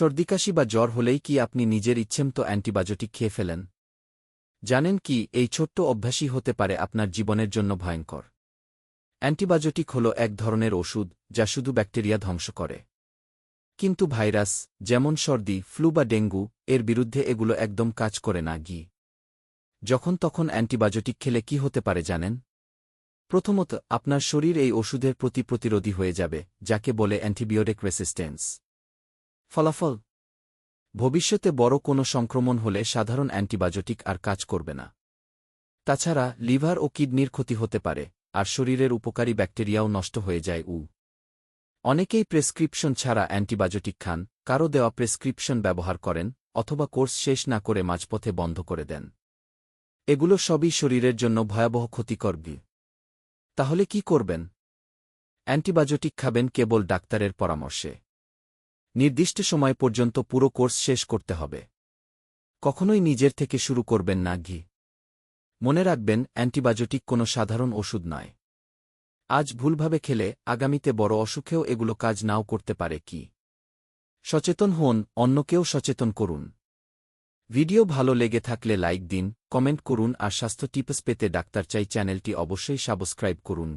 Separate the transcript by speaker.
Speaker 1: সর্দিকাশি বা জ্বর হলেই কি আপনি নিজের ইচ্ছেমতো অ্যান্টিবায়োটিক খেয়ে ফেলেন? জানেন কি, এই ছোট্ট অভ্যাসই হতে পারে আপনার জীবনের জন্য ভয়ঙ্কর। অ্যান্টিবায়োটিক হল এক ধরনের ওষুধ যা শুধু ব্যাকটেরিয়া ধ্বংস করে। কিন্তু ভাইরাস, যেমন সর্দি, ফ্লু বা ডেঙ্গু, এর বিরুদ্ধে এগুলো একদম কাজ করে না, গি। যখন তখন অ্যান্টিবায়োটিক খেলে কি হতে পারে জানেন? প্রথমত, আপনার শরীর এই ওষুধের প্রতি প্রতিরোধী হয়ে যাবে, যাকে বলে অ্যান্টিবিওটিক রেসিস্ট্যান্স। ফলাফল। ভবিষ্যতে বড় কোনো সংক্রমণ হলে সাধারণ অ্যান্টিবায়োটিক আর কাজ করবে না। তাছাড়া, লিভার ও কিডনির ক্ষতি হতে পারে, আর শরীরের উপকারী ব্যাকটেরিয়াও নষ্ট হয়ে যায় উ। অনেকেই প্রেসক্রিপশন ছাড়া অ্যান্টিবায়োটিক খান, কারও দেওয়া প্রেসক্রিপশন ব্যবহার করেন, অথবা কোর্স শেষ না করে মাঝপথে বন্ধ করে দেন। এগুলো সবই শরীরের জন্য ভয়াবহ ক্ষতিকর বি। তাহলে কি করবেন? অ্যান্টিবায়োটিক খাবেন কেবল ডাক্তারের পরামর্শে। নির্দিষ্ট সময় পর্যন্ত পুরো কোর্স শেষ করতে হবে। কখনোই নিজের থেকে শুরু করবেন না, ঘি। মনে রাখবেন, অ্যান্টিবায়োটিক কোনো সাধারণ ওষুধ নয়। আজ ভুলভাবে খেলে আগামীতে বড় অসুখেও এগুলো কাজ নাও করতে পারে, কি? সচেতন হন, অন্যকেও সচেতন করুন। ভিডিও ভালো লেগে থাকলে লাইক দিন, কমেন্ট করুন আর স্বাস্থ্য টিপস পেতে ডাক্তার চাই চ্যানেলটি অবশ্যই সাবস্ক্রাইব করুন